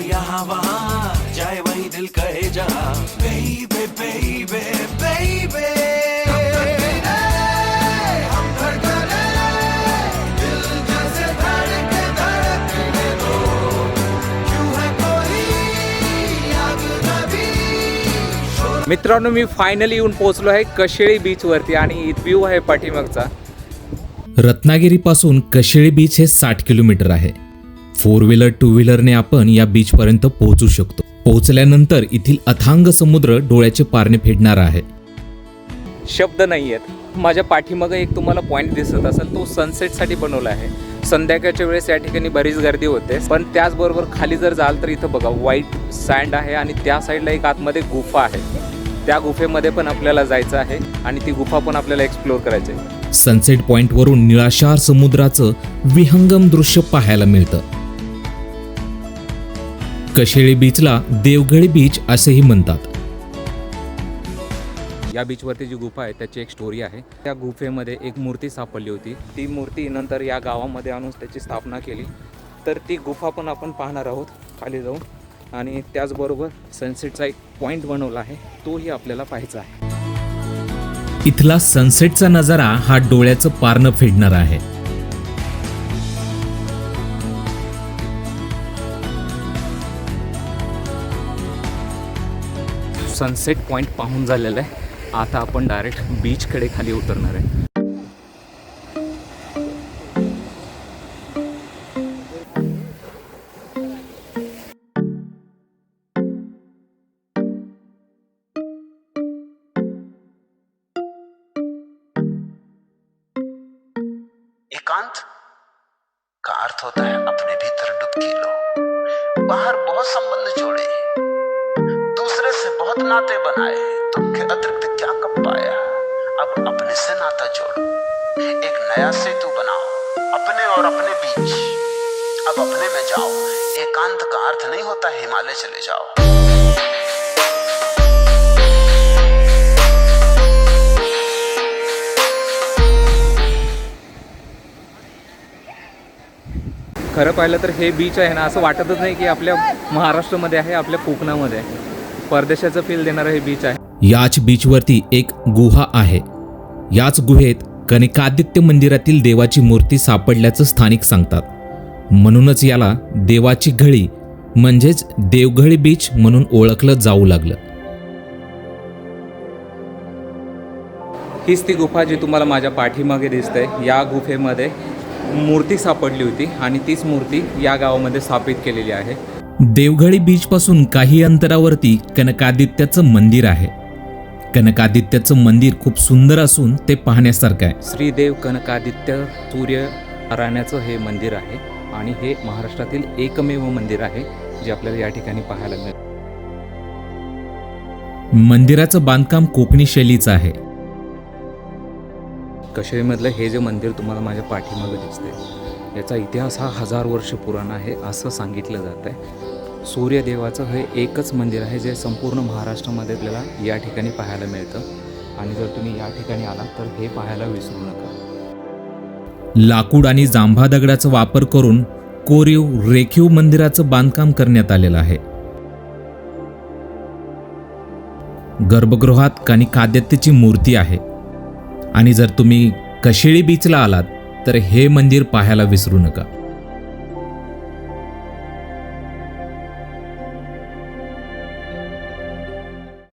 और यहाँ वहाँ जाए वही दिल कहे जहाँ. बेबे बेबे बेबे है मित्रांनो मी फायनली येऊन पोहोचलो आहे कशेळी बीचवरती आणि व्ह्यू आहे पाठीमागचा. रत्नागिरीपासून कशेळी बीच हे साठ किलोमीटर आहे. फोर व्हीलर टू व्हीलरने आपण या बीचपर्यंत पोहोचू शकतो. पोहोचल्यानंतर येथील अथांग समुद्र डोळ्याचे पारणे फेडणार आहे. शब्द नाही आहेत माझ्या पाठीमागं एक तुम्हाला पॉईंट दिसत असेल. तो सनसेटसाठी बनवला आहे. संध्याकाळच्या वेळेस या ठिकाणी बरीच गर्दी होते. पण त्याचबरोबर खाली जर जाल तर इथं बघा व्हाईट सँड आहे आणि त्या साईडला एक आतमध्ये गुफा आहे. त्या गुफेमध्ये पण आपल्याला जायचं आहे आणि ती गुफा पण आपल्याला एक्सप्लोअर करायची आहे. सनसेट पॉइंटवरून निळाशार समुद्राचं विहंगम दृश्य पाहायला मिळतं. कशेळी बीचला देवगडी बीच असेही म्हणतात. या बीचवरती जी गुफा आहे त्याची एक स्टोरी आहे. त्या गुफेमध्ये एक मूर्ती सापडली होती. ती मूर्ती नंतर या गावामध्ये आणून त्याची स्थापना केली. तर ती गुफा पण आपण पाहणार आहोत खाली जाऊन. आणि त्याचबरोबर सनसेटचा एक पॉईंट बनवला आहे. तोही आपल्याला पाहायचा आहे. इथला सनसेटचा नजारा हा डोळ्याचं पारणं फेडणार आहे. सनसेट पॉईंट पाहून झालेला आहे. आता आपण डायरेक्ट बीचकडे खाली उतरणार आहे. एकांत का अर्थ होता है अपने भीतर डुबकी लो? बाहर बहुत संबंध जोड़े। नाते बनाए, तुम अतिरिक्त क्या कब पाया? अब अपने से नाता जोड़ो, एक नया सेतु बनाओ, अपने और अपने बीच। अब अपने में जाओ, एकांत का अर्थ नहीं होता हिमालय चले जाओ। खरं पाहिलं तर हे बीच आहे ना, असं वाटतच नाही की आपल्या महाराष्ट्रामध्ये आहे, आपल्या कोकणामध्ये आहे. परदेशाचं फील देणारं हे बीच आहे. याच बीचवरती एक गुहा आहे. याच गुहेत कनिकादित्य मंदिरातील देवाची मूर्ती सापडल्याचं स्थानिक सांगतात. म्हणूनच याला देवाची घळी म्हणजेच देवघळी बीच म्हणून ओळखलं जाऊ लागलं. हीच ती गुफा जी तुम्हाला माझ्या पाठीमागे दिसते. या गुफेमध्ये मूर्ती सापडली होती आणि तीच मूर्ती या गावामध्ये स्थापित केलेली आहे. देवघळी बीचपासून काही अंतरावरती कनकादित्याचं मंदिर आहे. कनकादित्याचं मंदिर खूप सुंदर असून ते पाहण्यासारखं आहे. श्रीदेव कनकादित्य सूर्य राण्याचं हे मंदिर आहे आणि हे महाराष्ट्रातील एकमेव मंदिर आहे जे आपल्याला या ठिकाणी पाहायला मिळेल. मंदिराचं बांधकाम कोकणी शैलीचं आहे. कशेरीमधलं हे जे मंदिर तुम्हाला माझ्या पाठीमागे दिसते याचा इतिहास हा हजार वर्ष पुराणा आहे असं सांगितलं जात आहे सूर्यदेवाचं हे एकच मंदिर आहे जे संपूर्ण महाराष्ट्रामध्ये आपल्याला या ठिकाणी पाहायला मिळतं. आणि जर तुम्ही या ठिकाणी आलात तर हे पाहायला विसरू नका. लाकूड आणि जांभा दगडाचा वापर करून कोरीव रेखीव मंदिराचं बांधकाम करण्यात आलेलं आहे. गर्भगृहात कनिकादित्यची मूर्ती आहे. आणि जर तुम्ही कशेळी बीचला आलात तर हे मंदिर पाहायला विसरू नका.